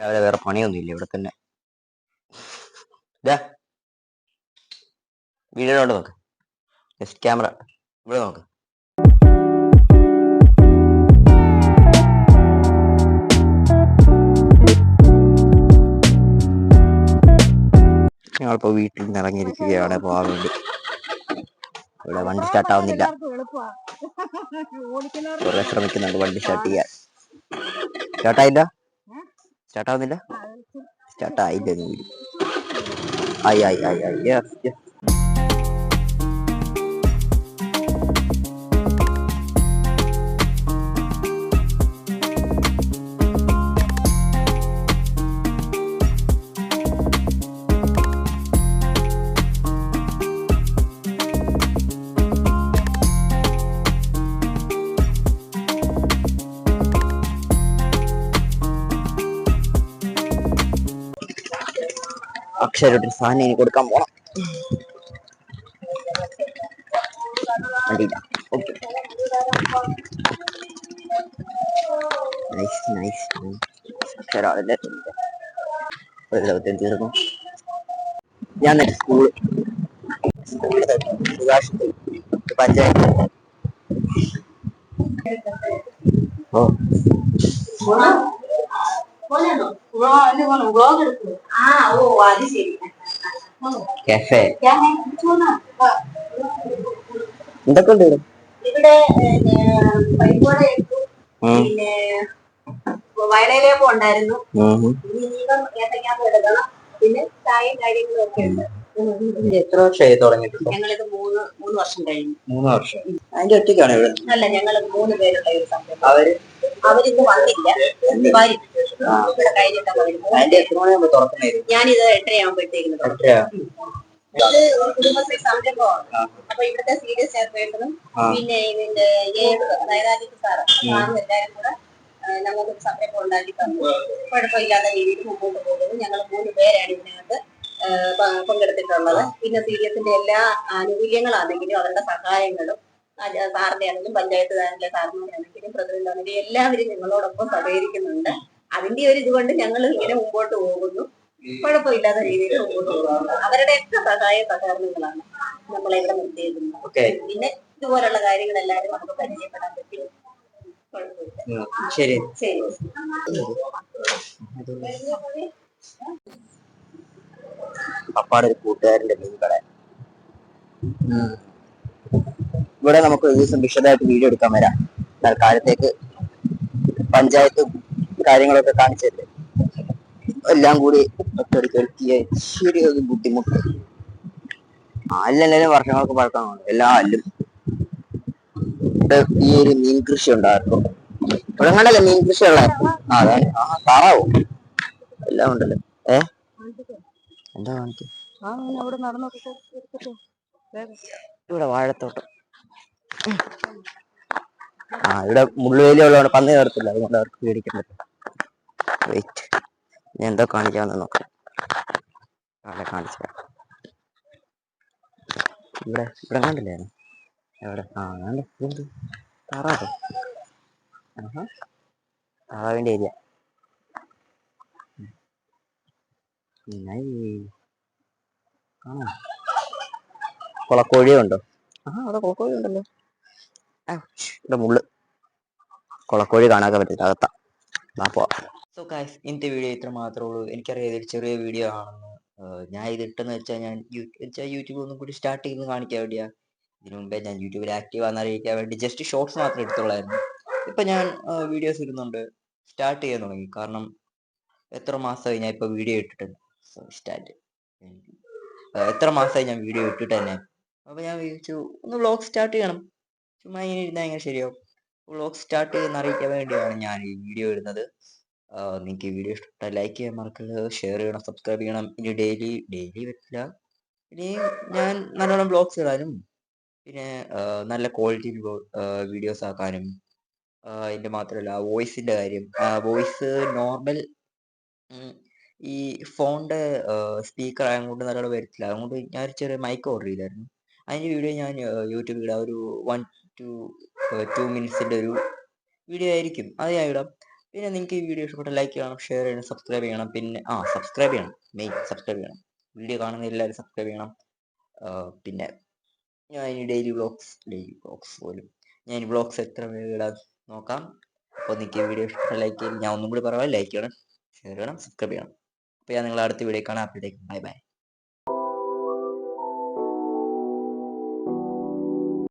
രാവിലെ വേറെ പണിയൊന്നുമില്ല ഇവിടെ തന്നെ. വീഡിയോയിലോട്ട് നോക്ക്. ജസ്റ്റ് ക്യാമറ ഇവിടെ നോക്ക്. ഞങ്ങളിപ്പോ വീട്ടിൽ നിന്ന് ഇറങ്ങിയിരിക്കുകയാണ് പോകാൻ വേണ്ടി. ഇവിടെ വണ്ടി സ്റ്റാർട്ട് ആവുന്നില്ല. കുറെ ശ്രമിക്കുന്നുണ്ട് വണ്ടി സ്റ്റാർട്ട് ചെയ്യാൻ. സ്റ്റാർട്ട് ആയില്ല സ്റ്റാർട്ട് ആവുന്നില്ല സ്റ്റാർട്ട് ആയില്ല നീ ആയി ആയി ആയി ആയി yes, yes. അക്ഷരൊരു സാധനം ഇനി കൊടുക്കാൻ പോണം. വണ്ടിയില്ല ഓക്കെ. നൈസ് നൈസ് അതിന്റെ ഒരു ദൗത്യം തീർന്നു? ഞാൻ എന്നിട്ട് സ്കൂൾ പഞ്ചായത്ത് ഓ. ആ ഓ അത് ശരി. കഫേ. എന്തൊക്കെ ഉണ്ട് ഇവിടെ? പിന്നെ വയലയിലേപ്പം ഉണ്ടായിരുന്നു. പിന്നെ ചായയും കാര്യങ്ങളും ഒക്കെ ഉണ്ട്. ഇത് എത്ര വർഷമായി തുടങ്ങിയിട്ട് ഞങ്ങളിത് മൂന്ന് മൂന്ന് വർഷം കഴിഞ്ഞു. മൂന്ന് വർഷം. അതിന്റെ ഒറ്റയ്ക്കാണ് ഇവിടെ? അല്ല ഞങ്ങൾ മൂന്ന് പേരുള്ള ഒരു സംരംഭം. അവർ? അവരിന്ന് വന്നില്ല. വരും ഇവിടെ കഴിഞ്ഞിട്ടാ തുറക്കുന്നതായിരുന്നു ഞാനിത് എട്ടരയാകുമ്പോഴത്തേക്കും ഇത് കുടുംബശ്രീ സംരംഭമാണ് അപ്പൊ ഇവിടുത്തെ സീരിയസ് ചേർക്കേണ്ടതും. പിന്നെ ഇതിന്റെ ആദിത്യ സാറ് സാറും എല്ലാവരും കൂടെ ഒരു സംരംഭം ഉണ്ടാക്കി തന്നു. കുഴപ്പമില്ലാത്ത രീതിയിൽ മുമ്പോട്ട് പോകുന്നു. ഞങ്ങൾ മൂന്ന് പേരാണ് ഇതിനകത്ത് പങ്കെടുത്തിട്ടുള്ളത്. പിന്നെ സീരിയസിന്റെ എല്ലാ ആനുകൂല്യങ്ങളാണെങ്കിലും അവരുടെ സഹായങ്ങളും സാറിന്റെ പഞ്ചായത്ത് താരിലെ സാറിനാണെങ്കിലും പ്രസിഡന്റാണെങ്കിലും എല്ലാവരും ഞങ്ങളോടൊപ്പം സഹകരിക്കുന്നുണ്ട്. അതിന്റെ ഒരു ഇതുകൊണ്ട് ഞങ്ങൾ ഇങ്ങനെ മുമ്പോട്ട് പോകുന്നു. കുഴപ്പമില്ലാത്ത രീതിയിൽ മുമ്പോട്ട് പോകുന്നു. അവരുടെയൊക്കെ സഹായ സഹകരണങ്ങളാണ് നമ്മളെ ഇവിടെ നിർത്തിയിരിക്കുന്നത്. ഓക്കെ. പിന്നെ ഇതുപോലുള്ള കാര്യങ്ങൾ എല്ലാവരും നമുക്ക് പരിചയപ്പെടാൻ പറ്റി. ശരി. ശരി. പപ്പാടെ ഒരു കൂട്ടുകാരന്റെ മീൻ കട. ഇവിടെ നമുക്ക് ഒരു ദിവസം വിശദമായിട്ട് വീഡിയോ എടുക്കാൻ വരാം. തൽക്കാലത്തേക്ക് പഞ്ചായത്ത് കാര്യങ്ങളൊക്കെ കാണിച്ചല്ലേ എല്ലാം കൂടി ഒറ്റടിക്കെടുക്കിയ ശരി ഒരു ബുദ്ധിമുട്ട്. അല്ലെങ്കിലും വർഷങ്ങൾക്ക് പഴക്കമാണ്. എല്ലാ അല്ലും. ഈ ഒരു മീൻ കൃഷി ഉണ്ടായിരുന്നു. ഇവിടെ കണ്ടല്ലേ മീൻ കൃഷി ഉള്ള ആ അതാണ്. ആ താറാവോ. എല്ലാം ഉണ്ടല്ലോ. ഏ? എന്താ കാണിക്കും ഇവിടെ വാഴത്തോട്ടം. ആ ഇവിടെ മുള്ളുവേലി ഉള്ളതുകൊണ്ട് പന്നി നിർത്തില്ല അതുകൊണ്ട് അവർക്ക് പേടിക്കാൻ പറ്റും വെയിറ്റ് ഞാൻ എന്തോ കാണിക്കാമെന്ന് നോക്കാം. കാണിച്ചു. ഇവിടെ ഇവിടെ കണ്ടില്ലേ? എവിടെ? ആ കണ്ടു. ഇതെന്ത്? താറാവ്. ആഹാ. താറാവിന്റെ ഏരിയ. കൊളക്കോഴിയുണ്ടോ? ആ അവിടെ കുളക്കോഴി ഉണ്ടല്ലോ ഇവിടെ മുള്ള്. കൊളക്കോഴി കാണാൻ പറ്റില്ല അകത്താ. പോവാം. സോ ഗൈസ് ഇന്നത്തെ വീഡിയോ ഇത്ര മാത്രമേ ഉള്ളൂ. എനിക്കറിയാം ഇതൊരു ചെറിയ വീഡിയോ ആണെന്ന്. ഞാൻ ഇത് ഇട്ടെന്ന് വെച്ചാൽ ഞാൻ വെച്ചാൽ യൂട്യൂബ് ഒന്നും കൂടി സ്റ്റാർട്ട് ചെയ്ത് കാണിക്കാൻ വേണ്ടിയാ. ഇതിനു മുമ്പേ ഞാൻ യൂട്യൂബിൽ ആക്റ്റീവ് ആണെന്ന് അറിയിക്കാൻ വേണ്ടി ജസ്റ്റ് ഷോർട്സ് മാത്രം എടുത്തുള്ളായിരുന്നു. ഇപ്പൊ ഞാൻ വീഡിയോസ് ഇടുന്നുണ്ട്. സ്റ്റാർട്ട് ചെയ്യാൻ തുടങ്ങി. കാരണം എത്ര മാസമായി ഞാൻ ഇപ്പൊ വീഡിയോ ഇട്ടിട്ടുണ്ട്. സോ സ്റ്റാർട്ട് എത്ര മാസമായി ഞാൻ വീഡിയോ ഇട്ടിട്ട് തന്നെ. അപ്പൊ ഞാൻ വിചാരിച്ചു ഒന്ന് വ്ളോഗ് സ്റ്റാർട്ട് ചെയ്യണം. ചുമ്മാ ഇങ്ങനെ ഇരുന്നാൽ എങ്ങനെ ശരിയാവും? വ്ളോഗ് സ്റ്റാർട്ട് ചെയ്യുന്ന അറിയിക്കാൻ വേണ്ടിയാണ് ഞാൻ ഈ വീഡിയോ ഇടുന്നത്. നിങ്ങൾക്ക് ഈ വീഡിയോ ഇഷ്ടപ്പെട്ട ലൈക്ക് ചെയ്യാൻ മറക്കരുത്. ഷെയർ ചെയ്യണം സബ്സ്ക്രൈബ് ചെയ്യണം. ഇനി ഡെയിലി ഡെയിലി പറ്റില്ല ഇനി ഞാൻ നല്ലോണം വ്ളോഗ്സ് ഇടാനും പിന്നെ നല്ല ക്വാളിറ്റി വീഡിയോസ് ആക്കാനും അതിന്റെ മാത്രമല്ല വോയിസിന്റെ കാര്യം. വോയിസ് നോർമൽ ഈ ഫോണിന്റെ സ്പീക്കർ ആയതുകൊണ്ട് നല്ലോണം വരത്തില്ല. അതുകൊണ്ട് ഞാൻ ഒരു ചെറിയ മൈക്ക് ഓർഡർ ചെയ്തായിരുന്നു. അതിന്റെ വീഡിയോ ഞാൻ യൂട്യൂബിൽ ഒരു വൺ ടു ടു മിനിറ്റ്സിന്റെ ഒരു വീഡിയോ ആയിരിക്കും. അത് ഞാൻ ഇടാം. പിന്നെ നിങ്ങൾക്ക് ഈ വീഡിയോ ഇഷ്ടപ്പെട്ട ലൈക്ക് ചെയ്യണം ഷെയർ ചെയ്യണം സബ്സ്ക്രൈബ് ചെയ്യണം. പിന്നെ ആ സബ്സ്ക്രൈബ് ചെയ്യണം. മെയിൻ സബ്സ്ക്രൈബ് ചെയ്യണം. വീഡിയോ കാണുന്ന എല്ലാവരും സബ്സ്ക്രൈബ് ചെയ്യണം. പിന്നെ ഞാൻ ഇനി ഡെയിലി വ്ളോഗ്സ് ഡെയിലി വ്ളോഗ്സ് പോലും. ഞാൻ വ്ളോഗ്സ് എത്ര വേഗം നോക്കാം. അപ്പോൾ നിങ്ങൾക്ക് ഈ വീഡിയോ ഇഷ്ടപ്പെട്ട ലൈക്ക് ചെയ്യണം. ഞാൻ ഒന്നും കൂടി പറയാം ലൈക്ക് ചെയ്യണം ഷെയർ ചെയ്യണം സബ്സ്ക്രൈബ് ചെയ്യണം. അപ്പോൾ ഞാൻ നിങ്ങളെ അടുത്ത വീഡിയോ കാണാം. അപ്പോഴത്തേക്കും ബൈ ബൈ